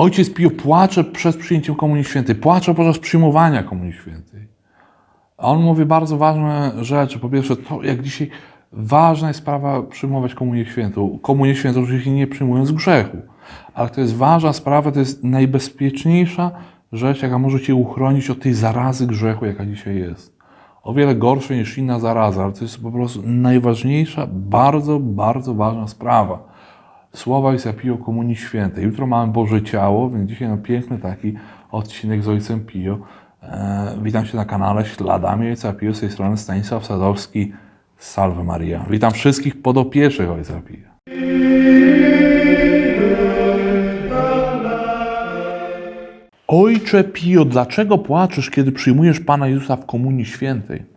Ojciec Pio płacze przed przyjęciem Komunii Świętej, płacze podczas przyjmowania Komunii Świętej. A on mówi bardzo ważne rzeczy. Po pierwsze, to jak dzisiaj ważna jest sprawa przyjmować Komunię Świętą. Komunię Świętą oczywiście nie przyjmując grzechu, ale to jest ważna sprawa, to jest najbezpieczniejsza rzecz, jaka może Cię uchronić od tej zarazy grzechu, jaka dzisiaj jest. O wiele gorsze niż inna zaraza, ale to jest po prostu najważniejsza, bardzo, bardzo ważna sprawa. Słowa Pio o Komunii Świętej. Jutro mamy Boże Ciało, więc dzisiaj no piękny taki odcinek z Ojcem Pio. E, witam Cię na kanale Śladami Ojca Pio, z tej strony Stanisław Sadowski, Salve Maria. Witam wszystkich podopiecznych Ojca Pio. Ojcze Pio, dlaczego płaczesz, kiedy przyjmujesz Pana Jezusa w Komunii Świętej?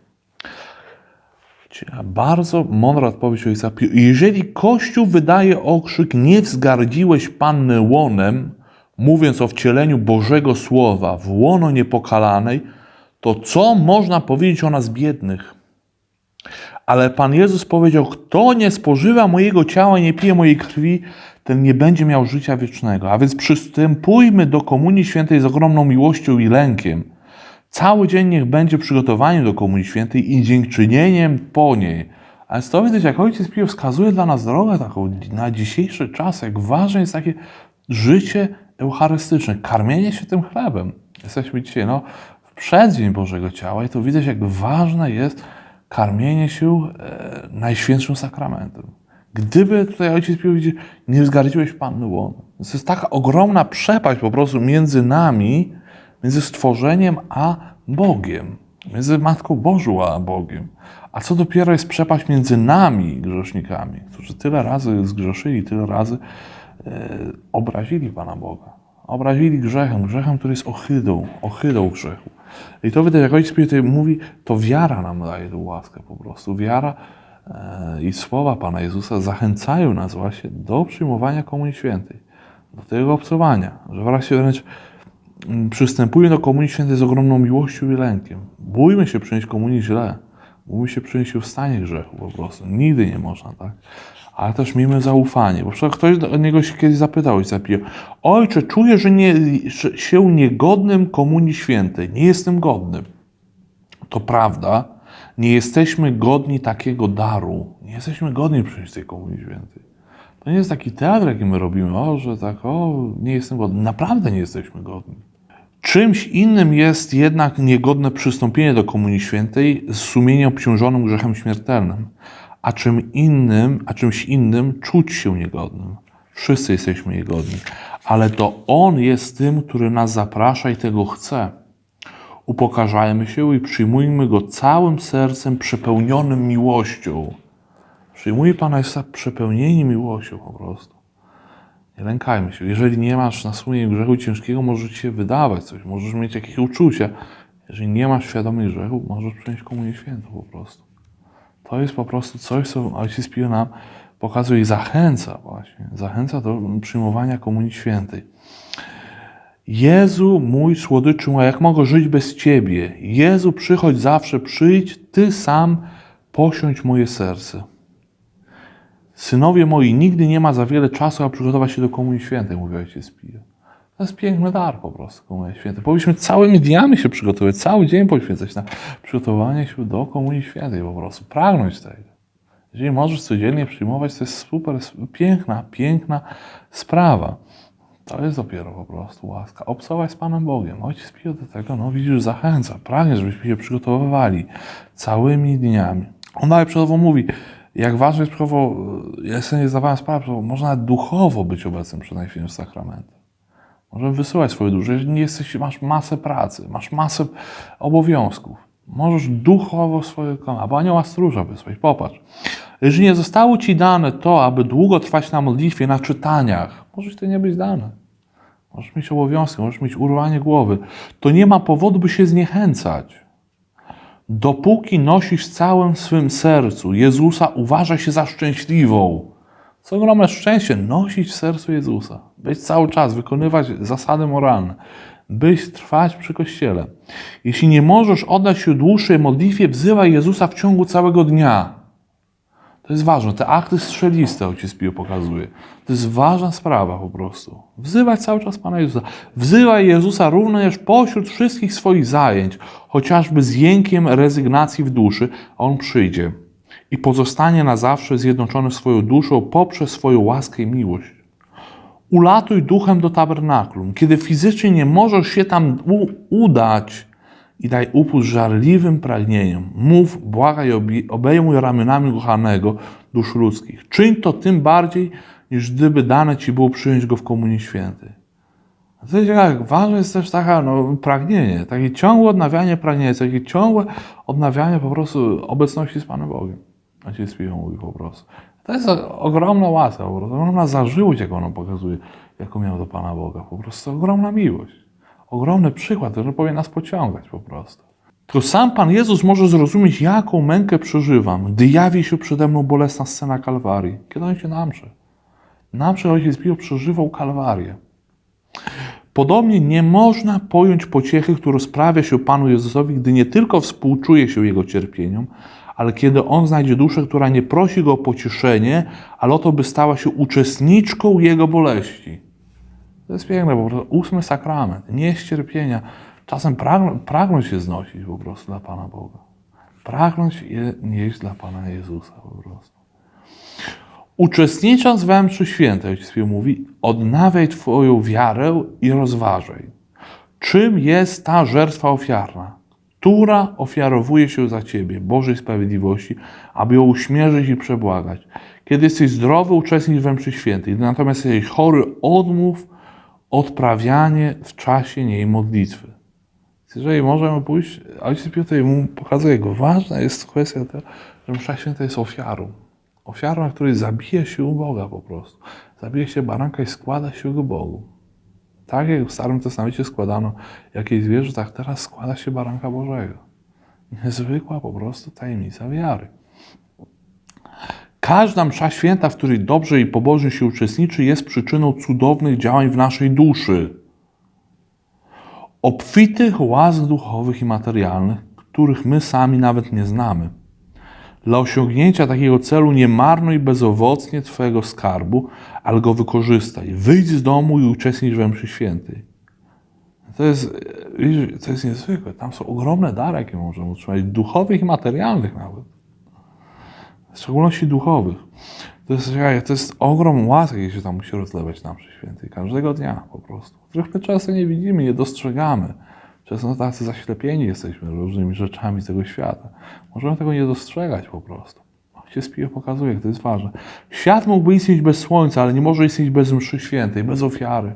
Bardzo mądra odpowiedź Ojca Pio. Jeżeli Kościół wydaje okrzyk nie wzgardziłeś Panny łonem, mówiąc o wcieleniu Bożego Słowa w łono niepokalanej, to co można powiedzieć o nas biednych? Ale Pan Jezus powiedział, kto nie spożywa mojego ciała nie pije mojej krwi, ten nie będzie miał życia wiecznego. A więc przystępujmy do Komunii Świętej z ogromną miłością i lękiem. Cały dzień niech będzie przygotowaniem do Komunii Świętej i dziękczynieniem po niej. A więc to widać, jak Ojciec Pio wskazuje dla nas drogę taką na dzisiejszy czas, jak ważne jest takie życie eucharystyczne, karmienie się tym chlebem. Jesteśmy dzisiaj no, w przeddzień Bożego Ciała i to widać, jak ważne jest karmienie się e, Najświętszym Sakramentem. Gdyby tutaj Ojciec widzi, nie wzgardziłeś Panny łono. To jest taka ogromna przepaść po prostu między nami, między stworzeniem a Bogiem. Między Matką Bożą a Bogiem. A co dopiero jest przepaść między nami, grzesznikami, którzy tyle razy zgrzeszyli, tyle razy e, obrazili Pana Boga. Obrazili grzechem, grzechem, który jest ohydą, ohydą grzechu. I to widać, jak Ojciec tutaj mówi, to wiara nam daje tę łaskę po prostu. Wiara e, i słowa Pana Jezusa zachęcają nas właśnie do przyjmowania Komunii Świętej, do tego obcowania, że wreszcie wręcz przystępuje do Komunii Świętej z ogromną miłością i lękiem. Bójmy się przyjąć Komunii źle. Bójmy się ją w stanie grzechu po prostu. Nigdy nie można, tak? Ale też miejmy zaufanie. Bo ktoś do niego się kiedyś zapytał i zapijał. Ojcze, czuję, że nie, się niegodnym Komunii Świętej. Nie jestem godnym. To prawda, nie jesteśmy godni takiego daru. Nie jesteśmy godni przyjąć tej Komunii Świętej. To nie jest taki teatr, jaki my robimy, o, że tak, o, nie jestem godny. Naprawdę nie jesteśmy godni. Czymś innym jest jednak niegodne przystąpienie do Komunii Świętej z sumieniem obciążonym grzechem śmiertelnym, a czym innym, a czymś innym czuć się niegodnym. Wszyscy jesteśmy niegodni, ale to On jest tym, który nas zaprasza i tego chce. Upokarzajmy się i przyjmujmy Go całym sercem przepełnionym miłością. Przyjmuj Pana Jezusa przepełnieni miłością po prostu. Nie lękajmy się. Jeżeli nie masz na sumieniu grzechu ciężkiego, może ci się wydawać coś, możesz mieć jakieś uczucia. Jeżeli nie masz świadomych grzechu, możesz przyjąć komunię świętą po prostu. To jest po prostu coś, co Ojciec Pio nam pokazuje i zachęca właśnie. Zachęca do przyjmowania komunii świętej. Jezu, mój słodyczu, a jak mogę żyć bez Ciebie? Jezu, przychodź zawsze, przyjdź, Ty sam posiądź moje serce. Synowie moi, nigdy nie ma za wiele czasu, aby przygotować się do Komunii Świętej, mówi Ojciec Pio. To jest piękny dar po prostu, Komunia Święta. Powinniśmy całymi dniami się przygotować, cały dzień poświęcać na przygotowanie się do Komunii Świętej po prostu, pragnąć tego. Jeżeli możesz codziennie przyjmować, to jest super, piękna, piękna sprawa. To jest dopiero po prostu łaska. Obcować z Panem Bogiem. Ojciec Pio do tego, no widzisz, zachęca. Pragnie, żebyśmy się przygotowywali całymi dniami. On nawet przykładowo mówi, jak ważne jest przykładowo, ja sobie nie zdawałem sprawy, przykładowo, można duchowo być obecnym przy Najświętszym Sakramencie. Możemy wysyłać swoje dusze. Jeżeli nie jesteś, masz masę pracy, masz masę obowiązków, możesz duchowo swoje albo anioła stróża wysłać. Popatrz. Jeżeli nie zostało ci dane to, aby długo trwać na modlitwie, na czytaniach, może to nie być dane. Możesz mieć obowiązki, możesz mieć urwanie głowy. To nie ma powodu, by się zniechęcać. Dopóki nosisz całym swym sercu Jezusa, uważaj się za szczęśliwą. Co ogromne szczęście nosić w sercu Jezusa. Być cały czas, wykonywać zasady moralne. Być, trwać przy Kościele. Jeśli nie możesz oddać się dłuższej modlitwie, wzywaj Jezusa w ciągu całego dnia. To jest ważne. Te akty strzeliste ojciec Pio pokazuje. To jest ważna sprawa po prostu. Wzywać cały czas Pana Jezusa. Wzywaj Jezusa również pośród wszystkich swoich zajęć, chociażby z jękiem rezygnacji w duszy, a On przyjdzie i pozostanie na zawsze zjednoczony swoją duszą poprzez swoją łaskę i miłość. Ulatuj duchem do tabernaklum, kiedy fizycznie nie możesz się tam udać i daj upust żarliwym pragnieniom. Mów, błagaj, obejmuj ramionami kochanego dusz ludzkich. Czyń to tym bardziej, niż gdyby dane Ci było przyjąć Go w Komunii Świętej. A To jest ciekawe, ważne jest też taka no, pragnienie, takie ciągłe odnawianie pragnienia, takie ciągłe odnawianie po prostu obecności z Panem Bogiem. Ojciec Pio mówi po prostu. To jest ogromna łaska, po prostu, ogromna zażyłość, jaką on pokazuje, jaką miał do Pana Boga. Po prostu ogromna miłość. Ogromny przykład, który powinien nas pociągać po prostu. Tylko sam Pan Jezus może zrozumieć, jaką mękę przeżywam, gdy jawi się przede mną bolesna scena Kalwarii. Kiedy on się namrze. Namrze Ojciec Pio przeżywał Kalwarię. Podobnie nie można pojąć pociechy, którą sprawia się Panu Jezusowi, gdy nie tylko współczuje się Jego cierpieniom, ale kiedy On znajdzie duszę, która nie prosi Go o pocieszenie, ale o to, by stała się uczestniczką Jego boleści. To jest piękne, po prostu ósmy sakrament, nie z cierpienia. Czasem pragnąć, pragnąć się znosić po prostu dla Pana Boga. Pragnąć je nieść dla Pana Jezusa po prostu. Uczestnicząc we mszy świętej, Ojciec Pio mówi, odnawiaj Twoją wiarę i rozważaj, czym jest ta żertwa ofiarna, która ofiarowuje się za Ciebie, Bożej Sprawiedliwości, aby ją uśmierzyć i przebłagać. Kiedy jesteś zdrowy, uczestnicz we mszy świętej, natomiast jesteś chory, odmów odprawianie w czasie niej modlitwy. Jeżeli możemy pójść, Ojciec Piotr mu pokazuje go. Ważna jest kwestia tego, że msza święta jest ofiarą. Ofiarą, na której zabija się u Boga po prostu. Zabija się baranka i składa się go Bogu. Tak jak w Starym Testamencie składano jakieś zwierzę, tak teraz składa się baranka Bożego. Niezwykła po prostu tajemnica wiary. Każda msza święta, w której dobrze i pobożnie się uczestniczy, jest przyczyną cudownych działań w naszej duszy. Obfitych łask duchowych i materialnych, których my sami nawet nie znamy. Dla osiągnięcia takiego celu nie marnuj bezowocnie Twojego skarbu, ale go wykorzystaj. Wyjdź z domu i uczestnicz we mszy świętej. To jest, widzisz, to jest niezwykłe. Tam są ogromne dary, jakie możemy otrzymać, duchowych i materialnych nawet. W szczególności duchowych. To jest, to jest ogrom łask, jaki się tam musi rozlewać na mszy świętej. Każdego dnia po prostu. Których my często nie widzimy, nie dostrzegamy. Często tacy zaślepieni jesteśmy różnymi rzeczami tego świata. Możemy tego nie dostrzegać po prostu. Ojciec Pio pokazuje, jak to jest ważne. Świat mógłby istnieć bez słońca, ale nie może istnieć bez mszy świętej, bez ofiary.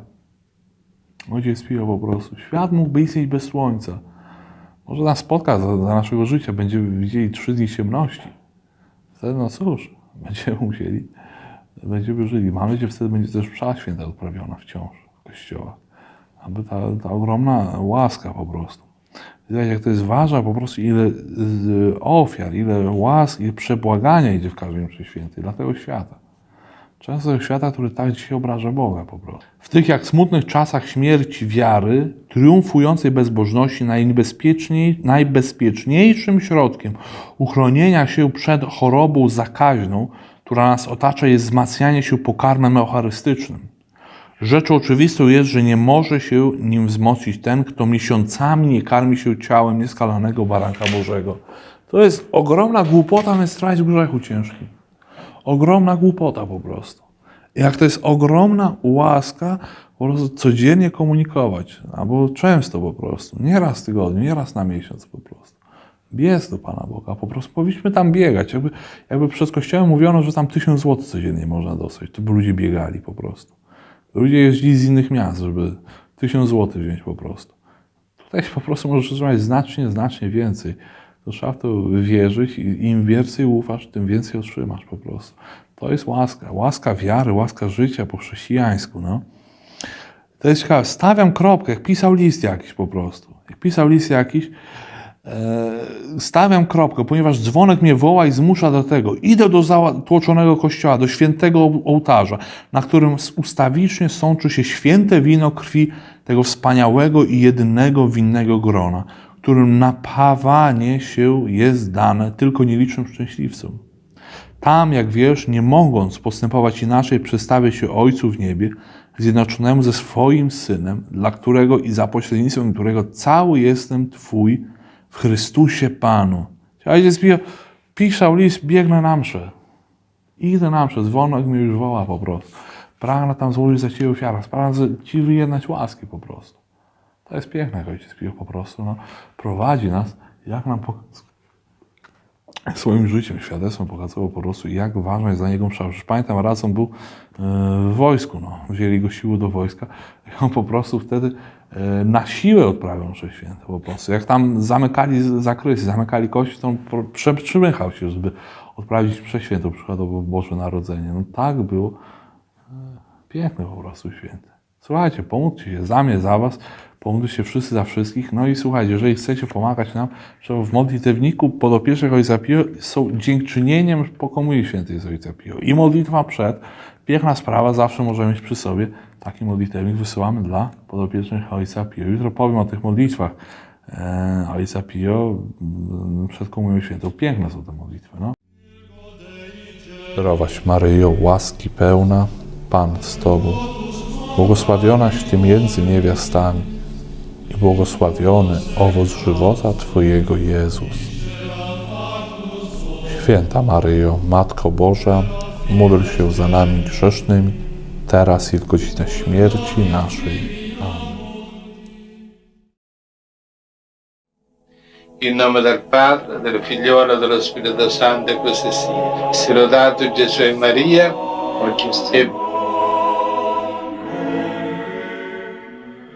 Ojciec Pio po prostu. Świat mógłby istnieć bez słońca. Może nas spotka za, za naszego życia. Będziemy widzieli trzy dni ciemności. No cóż, będziemy musieli, będziemy żyli. Mam nadzieję, że wtedy będzie też msza święta odprawiona wciąż w kościołach. Aby ta, ta ogromna łaska po prostu. Widać, jak to jest ważne po prostu, ile ofiar, ile łask, ile przebłagania idzie w każdej mszy świętej dla tego świata. Często świata, który tak dzisiaj obraża Boga po prostu. W tych jak smutnych czasach śmierci wiary, triumfującej bezbożności najbezpieczniej, najbezpieczniejszym środkiem uchronienia się przed chorobą zakaźną, która nas otacza, jest wzmacnianie się pokarmem eucharystycznym. Rzeczą oczywistą jest, że nie może się nim wzmocnić ten, kto miesiącami nie karmi się ciałem nieskalanego baranka Bożego. To jest ogromna głupota menstruować w grzechu ciężkim. Ogromna głupota po prostu. Jak to jest ogromna łaska po prostu codziennie komunikować, albo często po prostu, nie raz w tygodniu, nie raz na miesiąc po prostu. Biec do Pana Boga, po prostu powinniśmy tam biegać. Jakby, jakby przed kościołem mówiono, że tam tysiąc złotych codziennie można dostać, to by ludzie biegali po prostu. Ludzie jeździli z innych miast, żeby tysiąc złotych wziąć po prostu. Tutaj po prostu możesz otrzymać znacznie, znacznie więcej. W to wierzyć i im więcej ufasz, tym więcej otrzymasz po prostu. To jest łaska. Łaska wiary, łaska życia po chrześcijańsku. No. To jest ciekawe. Stawiam kropkę, jak pisał list jakiś po prostu. Jak pisał list jakiś, e, stawiam kropkę, ponieważ dzwonek mnie woła i zmusza do tego. Idę do zatłoczonego kościoła, do świętego ołtarza, na którym ustawicznie sączy się święte wino krwi tego wspaniałego i jedynego winnego grona, którym napawanie się jest dane tylko nielicznym szczęśliwcom. Tam, jak wiesz, nie mogąc postępować inaczej, przedstawię się Ojcu w niebie, zjednoczonemu ze swoim Synem, dla którego i za pośrednictwem którego cały jestem Twój w Chrystusie Panu. Ojciec pisał list, biegnę na mszę. Idę na mszę, dzwonek mnie już woła po prostu. Pragnę tam złożyć za Ciebie ofiarę, pragnę Ci wyjednać łaski po prostu. To jest piękne, jak Ojciec Pio po prostu no, prowadzi nas, jak nam swoim życiem, świadectwem pokazywał po prostu, jak ważna jest dla niego msza. Przecież pamiętam, raz on był e, w wojsku, no, wzięli go siłą do wojska i on po prostu wtedy e, na siłę odprawiał mszę świętą po prostu. Jak tam zamykali zakrysy, zamykali kości, to on po- prze- przymychał się, żeby odprawić mszę świętą, przykładowo Boże Narodzenie. No tak było. Piękny po prostu święty. Słuchajcie, pomódlcie się za mnie, za was, pomódlcie się wszyscy za wszystkich. No i słuchajcie, jeżeli chcecie pomagać nam, to w modlitewniku podopiecznych Ojca Pio są dziękczynieniem po Komunii Świętej z Ojca Pio. I modlitwa przed, piękna sprawa, zawsze możemy mieć przy sobie taki modlitewnik, wysyłamy dla podopiecznych Ojca Pio. Jutro powiem o tych modlitwach e, Ojca Pio mm, przed Komunią Świętą. Piękne są te modlitwy, no. Zdrowaś Maryjo, łaski pełna, Pan z Tobą, błogosławionaś Ty między niewiastami i błogosławiony owoc żywota Twojego Jezus. Święta Maryjo, Matko Boża, módl się za nami grzesznymi, teraz i w godzinę śmierci naszej. In nome del Padre, del Figliolo e dello Spirito Santo, così sia. Si lodato Gesù e Maria, oggi e sempre